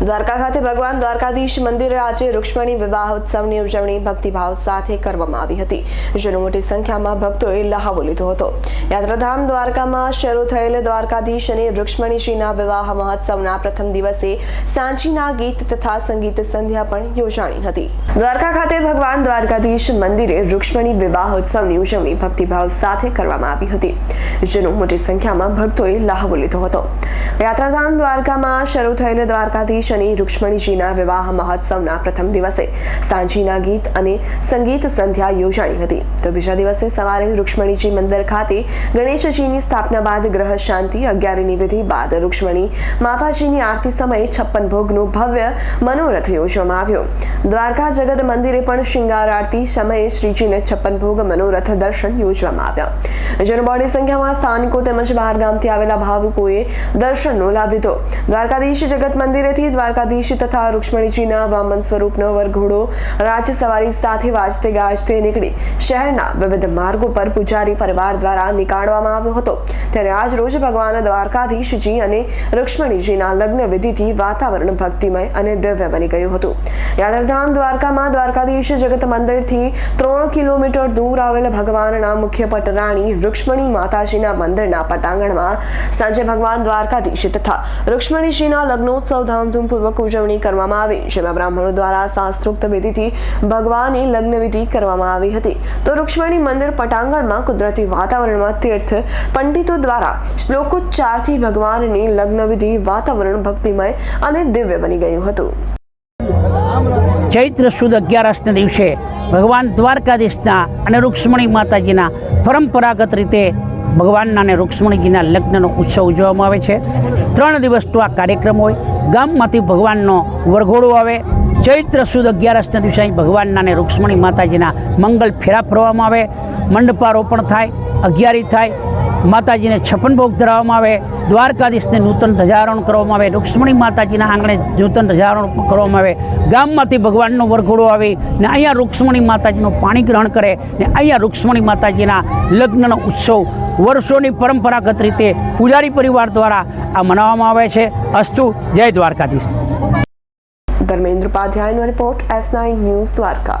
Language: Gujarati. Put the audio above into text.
દ્વારકા ખાતે ભગવાન દ્વારકાધીશ મંદિરે આજે રૂક્ષ્મણી વિવાહ ઉત્સવની ઉજવણી ભક્તિભાવ સાથે કરવામાં આવી હતી. જેનો મોટી સંખ્યામાં ભક્તોએ લહાવો લીધો હતો. યાત્રાધામ દ્વારકામાં શરૂ થયેલ દ્વારકાધીશ અને રૂક્ષ્મણીજીના વિવાહ મહોત્સવના પ્રથમ દિવસે સાંચીના ગીત તથા સંગીત સંધ્યા પણ યોજાણી હતી. દ્વારકા ખાતે ભગવાન દ્વારકાધીશ મંદિરે રૂક્ષ્મણી વિવાહ ઉત્સવની ઉજવણી ભક્તિભાવ સાથે કરવામાં આવી હતી. જેનો મોટી સંખ્યામાં ભક્તોએ લહાવો લીધો હતો. યાત્રાધામ દ્વારકામાં શરૂ થયેલ દ્વારકાધીશ અને રૂક્ષ્મણીજીના વિવાહ મહોત્સવના પ્રથમ દિવસે સાંજીના ગીત અને સંગીત સંધ્યા યોજાઈ હતી. તો બીજા દિવસે સવારે રૂક્ષ્મણીજી મંદિર ખાતે ગણેશજીની સ્થાપના બાદ ગ્રહ શાંતિ અગિયારની વિધિ બાદ રૂક્ષ્મણી માતાજીની આરતી સમયે છપ્પન ભોગનું ભવ્ય મનોરથ યોજવામાં આવ્યો. દ્વારકા જગત મંદિરે પણ શૃંગાર આરતી સમયે શ્રીજીને છપ્પન ભોગ મનોરથ દર્શન યોજવામાં આવ્યા. જેનો સંખ્યામાં સ્થાનિકો તેમજ બહારગામથી આવેલા ભાવુકોએ દર્શનનો લાભ લીધો. દ્વારકાધીશ જગત મંદિરેથી દ્વારકાધીશ તથા રૂક્ષ્મણીજીના વામન સ્વરૂપનો વરઘોડો રાજ સાથે વાજતે ગાજતે નીકળી શહેરના વિવિધ માર્ગો પર પૂજારી પરિવાર દ્વારા નીકાળવામાં આવ્યો હતો. ત્યારે આજ રોજ ભગવાન દ્વારકાધીશજી અને રૂક્ષ્મણીજીના લગ્ન વિધિથી વાતાવરણ ભક્તિમય અને દિવ્ય બની ગયું હતું. યાત્રાધામ દ્વારકામાં દ્વારકાધીશ જગત મંદિરથી ત્રણ કિલોમીટર દૂર આવેલ ભગવાનના મુખ્ય પટરાણી રૂક્ષ્મણી માતાજીના મંદિરના પટાંગણમાં સાંજે ભગવાન દ્વારકાધીશ તથા રૂક્ષ્મણીજીના લગ્નોત્સવ ધામધૂમપૂર્વક ઉજવણી કરવામાં આવી, જેમાં બ્રાહ્મણો દ્વારા શાસ્ત્રોક્ત વિધિથી ભગવાનની લગ્ન વિધિ કરવામાં આવી હતી. તો રૂક્ષ્મણી મંદિર પટાંગણમાં કુદરતી વાતાવરણમાં તીર્થ પંડિતો દ્વારા શ્લોકોચ્ચારથી ભગવાનની લગ્ન વિધિ વાતાવરણ ભક્તિમય અને દિવ્ય બની ગયું હતું. ચૈત્ર સુદ અગિયારસના દિવસે ભગવાન દ્વારકાધીશના અને રૂક્ષ્મણી માતાજીના પરંપરાગત રીતે ભગવાનના અને રૂક્ષ્મણીજીના લગ્નનો ઉત્સવ ઉજવવામાં આવે છે. ત્રણ દિવસનો આ કાર્યક્રમ હોય ગામમાંથી ભગવાનનો વરઘોડો આવે. ચૈત્ર સુદ અગિયારસના દિવસે અહીં ભગવાનના અને રૂક્ષ્મણી માતાજીના મંગલ ફેરા ફરવામાં આવે. મંડપારોપણ થાય, અગિયારી થાય માતાજીને છપ્પન ભોગ ધરાવવામાં આવે, દ્વારકાધીશને નૂતન ધજારોહણ કરવામાં આવે, રૂક્ષ્મણી માતાજીના આંગણે નૂતન ધજારોહણ કરવામાં આવે, ગામમાંથી ભગવાનનો વરઘોડો આવે ને અહીંયા રૂક્ષ્મણી માતાજીનું પાણી ગ્રહણ કરે ને અહીંયા રૂક્ષ્મણી માતાજીના લગ્નનો ઉત્સવ વર્ષોની પરંપરાગત રીતે પૂજારી પરિવાર દ્વારા આ મનાવવામાં આવે છે. અસ્તુ, જય Dwarkadhish. Dharmendra ઉપાધ્યાયનો report S nine news Dwarka.